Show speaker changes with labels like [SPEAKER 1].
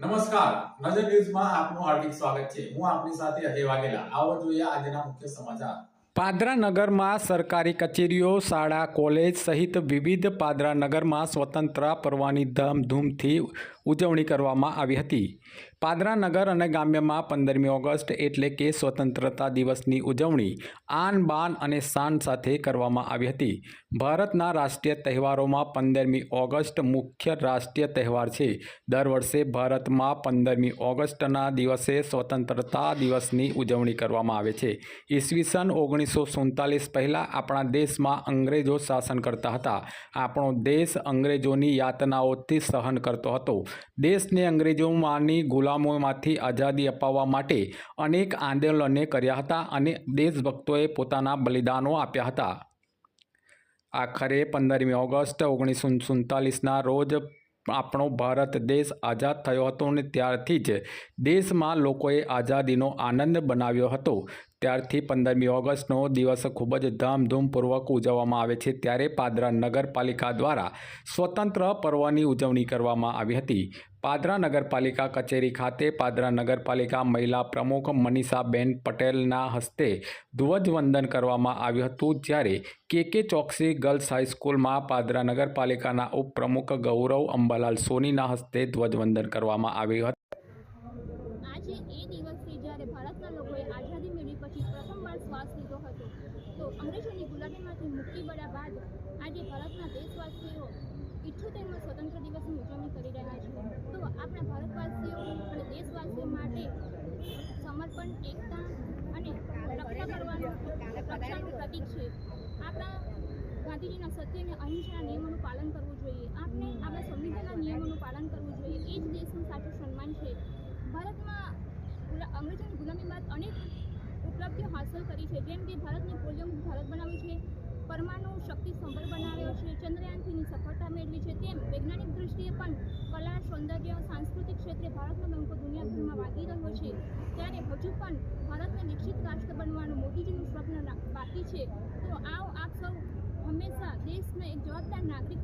[SPEAKER 1] નમસ્કાર. નજર ન્યૂઝમાં આપનું હાર્દિક સ્વાગત છે. હું આપની સાથે અજય વાઘેલા. આવો જોઈએ આજના મુખ્ય સમાચાર.
[SPEAKER 2] પાદરા નગરમાં સરકારી કચેરીઓ, શાળા, કોલેજ સહિત વિવિધ પાદરા નગરમાં સ્વતંત્ર પર્વની ધામધૂમથી ઉજવણી કરવામાં આવી હતી. પાદરા નગર અને ગામ્યમાં પંદરમી ઓગસ્ટ એટલે કે સ્વતંત્રતા દિવસની ઉજવણી આન બાન અને શાન સાથે કરવામાં આવી હતી. ભારતના રાષ્ટ્રીય તહેવારોમાં પંદરમી ઓગસ્ટ મુખ્ય રાષ્ટ્રીય તહેવાર છે. દર વર્ષે ભારતમાં પંદરમી ઓગસ્ટના દિવસે સ્વતંત્રતા દિવસની ઉજવણી કરવામાં આવે છે. ઈસવીસન ઓગણીસો સુડતાલીસ પહેલાં આપણા દેશમાં અંગ્રેજો શાસન કરતા હતા. આપણો દેશ અંગ્રેજોની યાતનાઓથી સહન કરતો હતો. દેશને અંગ્રેજોમાંની ગુલામોમાંથી આઝાદી અપાવવા માટે અનેક આંદોલને કર્યા હતા અને દેશભક્તોએ પોતાના બલિદાનો આપ્યા હતા. આખરે પંદરમી ઓગસ્ટ ઓગણીસો સુડતાલીસના રોજ આપણો ભારત દેશ આઝાદ થયો હતો અને ત્યારથી જ દેશમાં લોકોએ આઝાદીનો આનંદ બનાવ્યો હતો. ત્યારથી પંદરમી ઓગસ્ટનો દિવસ ખૂબ જ ધામધૂમપૂર્વક ઉજવવામાં આવે છે. ત્યારે પાદરા નગરપાલિકા દ્વારા સ્વતંત્ર પર્વની ઉજવણી કરવામાં આવી હતી. પાદરા નગરપાલિકા કચેરી ખાતે પાદરા નગરપાલિકા મહિલા પ્રમુખ મનીષાબેન પટેલના હસ્તે ધ્વજવંદન કરવામાં આવ્યું હતું. જ્યારે કે કે ચોકસી ગર્લ્સ હાઈસ્કૂલમાં પાદરા નગરપાલિકાના ઉપપ્રમુખ ગૌરવ અંબાલાલ સોનીના હસ્તે ધ્વજવંદન કરવામાં આવ્યું હતું.
[SPEAKER 3] એ દિવસથી જ્યારે ભારતના લોકોએ આઝાદી મેળવી પછી પ્રથમવાર શ્વાસ લીધો હતો, તો અંગ્રેજોની ગુલામીમાંથી મુક્તિ મળ્યા બાદ આજે ભારતના દેશવાસીઓ ઇઠ્યોતેરમો સ્વતંત્ર દિવસની ઉજવણી કરી રહ્યા છે. તો આપણા ભારતવાસીઓ અને દેશવાસીઓ માટે સમર્પણ, એકતા અને રક્ષા કરવાનું રક્ષાનું પ્રતીક છે. આપણા ગાંધીજીના સત્ય અને અહિંસાના નિયમોનું પાલન કરવું જોઈએ આપણે આપણા સંવિધાનના નિયમોનું પાલન કરવું જોઈએ એ જ દેશનું સાચું સન્માન છે ભારતમાં ગુલા- અંગ્રેજોની ગુલામી બાદ અનેક ઉપલબ્ધિઓ હાંસલ કરી છે. જેમ કે ભારતને પોલિયો મુક્ત ભારત બનાવ્યું છે, પરમાણુ શક્તિ સંબળ બનાવ્યો છે ચંદ્રયાન સફળતા મેળવી છે, તેમ વૈજ્ઞાનિક દૃષ્ટિએ પણ કલા, સૌંદર્ય, સાંસ્કૃતિક ક્ષેત્રે ભારતનો ડંકો દુનિયાભરમાં વાગી રહ્યો છે. ત્યારે હજુ પણ ભારતને વિકસિત રાષ્ટ્ર બનવાનું મોદીજીનું સ્વપ્ન બાકી છે. તો આવો આપ સૌ હંમેશા દેશના એક જવાબદાર નાગરિક